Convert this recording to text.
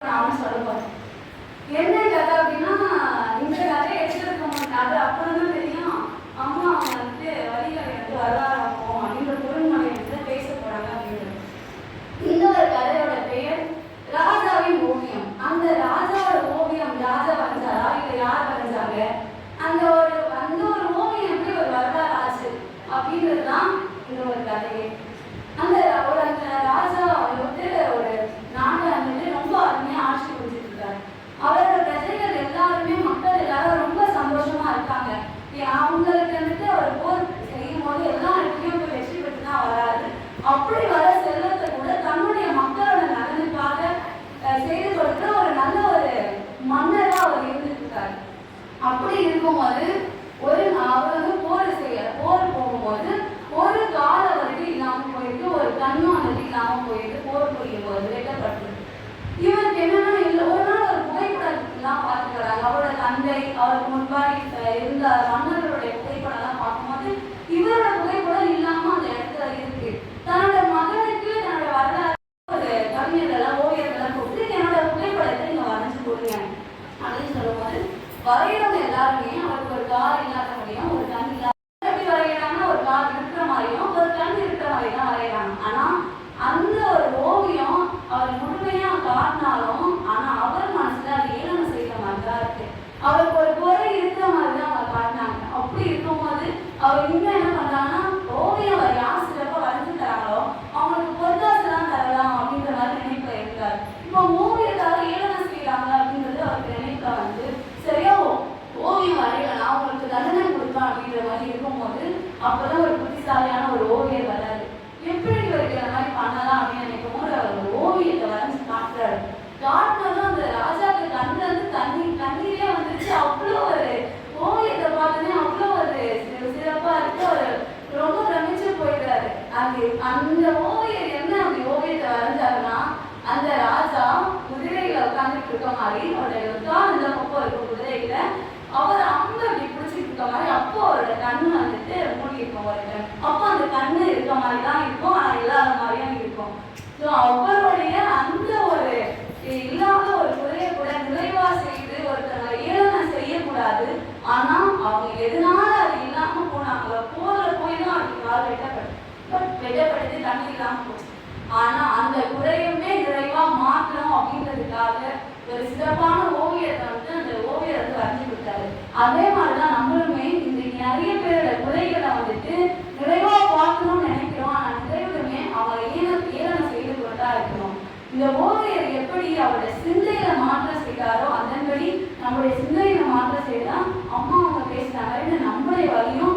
நான் சொல்ல போறேன் என்ன கதை அப்படின்னா இந்த கதையை எடுத்துருக்க மாட்டேன் அது அப்புறம் தான் தெரியும் அம்மா அவங்க வந்துட்டு வழிகளை வந்து வரலாறப்போம் அப்படின்ற பொருள்மொழி வந்து பேச போறாங்க அப்படின்றது இந்த ஒரு கதையோட பெயர் ராஜாவின் ஓவியம் அந்த ராஜாவோட ஓவியம் ராஜா வரைஞ்சாரா இல்லை யார் வரைஞ்சாங்க அந்த ஒரு அந்த ஒரு ஓவியம் எப்படி ஒரு வரலாறு ஆச்சு அப்படின்றது தான் இந்த ஒரு கதையே அந்த ஒரு அந்த ராஜா வந்துட்டு ஒரு நாட்டை வந்துட்டு ரொம்ப அருமையாக ஆட்சி புரிஞ்சுட்டு இருக்காரு அவரோட பிரஜைகள் எல்லாருமே மக்கள் எல்லாரும் ரொம்ப சந்தோஷமா இருக்காங்க ஏன் அவங்களுக்கு வந்துட்டு அவர் போர் செய்யும் போது எல்லா இடத்துலையும் போய் வெற்றி பெற்று தான் வராது அப்படி வர செல்வத்தை கூட தன்னுடைய மக்களோட நலனுக்காக செய்து கொடுக்குற ஒரு நல்ல ஒரு மன்னராக அவர் இருந்துருக்காரு. அப்படி இருக்கும்போது ஒரு அவர் வந்து போர் செய்ய போர் போகும்போது ஒரு கால வரைக்கும் இல்லாமல் போயிட்டு ஒரு கண்ணானது இல்லாமல் போயிட்டு வரைகிறவங்க எல்லாருமே அவருக்கு ஒரு கார் இல்லாத முடியும் ஒரு கண் இல்லாத எப்படி வரைகிறாங்கன்னா ஒரு கார் இருக்கிற மாதிரியும் ஒரு கண் இருக்கிற மாதிரி தான் வரைகிறாங்க ஆனா அந்த ஒரு ஓவியம் அவர் முழுமையா காட்டினாலும் ஆனா அவர் மனசுல அது ஏளனம் செய்யற மாதிரி தான் இருக்கு. அவருக்கு ஒரு குறை இருக்கிற மாதிரி தான் அவங்க காட்டினாங்க. அப்படி இருக்கும்போது அவர் இன்னும் என்ன பண்றாங்கன்னா ஓவியம் அவர் யார் சிறப்பா வரைஞ்சு தராங்களோ அவங்களுக்கு பொற்காசு தான் தரலாம் அப்படின்ற மாதிரி நினைப்புல இருக்காரு இப்போ ஓவியத்தால ஏளனம் செய்யறாங்க அப்படின்றது அவருக்கு நினைப்புல வந்து சரியா ஓ- ஓவியம் வரையலாம் அவங்களுக்கு தண்டனை கொடுக்கலாம் அப்படின்ற மாதிரி இருக்கும்போது அப்பதான் ஒரு புத்திசாலியான ஒரு ஓவியர் வராரு எப்படி இவருக்கு இந்த மாதிரி பண்ணலாம் அப்படின்னு நினைக்கும் போது அவர் ஒரு ஓவியத்தை வரைஞ்சு காட்டுறாரு காட்டினதும் அந்த ராஜாக்கு கண்ணுல இருந்து தண்ணி கண்ணீரே வந்துருச்சு அவ்வளோ ஒரு ஓவியத்தை பார்த்தோன்னே அவ்வளோ ஒரு சி- சிறப்பா இருக்கு அவர் ரொம்ப பிரமிச்சு போயிடுறாரு அது அந்த ஓவியர் என்ன அப்படி ஓவியத்தை வரைஞ்சாருன்னா அந்த ராஜா குதிரையில உட்காந்துட்டு இருக்க மாதிரி அவருடைய உட்கார்ந்து பக்கம் இருக்க குதிரையில அவர் அங்க அப்படி பிடிச்சிட்டு இருக்க மாதிரி அப்போ அவரோட கண்ணு வந்துட்டு மூடி இருக்கும் அப்போ அந்த கண்ணு இருக்க மாதிரி தான் இருக்கும் ஆனா இல்லாத மாதிரியும் இருக்கும். ஸோ அவருடைய அந்த ஒரு இல்லாத ஒரு குதிரையை கூட நிறைவா செய்து ஒருத்தர் ஏளனம் செய்யக்கூடாது. ஆனா அவங்க எதனால அது இல்லாம போனாங்களோ போர்ல போய் தான் அவருக்கு கால் வெட்டப்பட்டு வெட்டப்பட்டது தண்ணி இல்லாம போச்சு ஆனா அந்த குறையுமே நிறைவா மாற்றணும் அப்படின்றதுக்காக ஒரு சிறப்பான ஓவியத்தை வந்து அந்த ஓவியர் வந்து வரைஞ்சு கொடுத்தாரு. அதே மாதிரிதான் நம்மளுமே இன்னைக்கு நிறைய பேரோட குறைகளை வந்துட்டு நிறைவா பார்க்கணும்னு நினைக்கிறோம். ஆனா நிறைவுமே அவர் ஏன ஏளனம் செய்து கொண்டா இருக்கணும். இந்த ஓவியர் எப்படி அவருடைய சிந்தையில மாற்றம் செய்தாரோ அதன்படி நம்மளுடைய சிந்தையில மாற்றம் செய்தா அம்மா அவங்க பேசின மாதிரி நம்மளுடைய வழியும்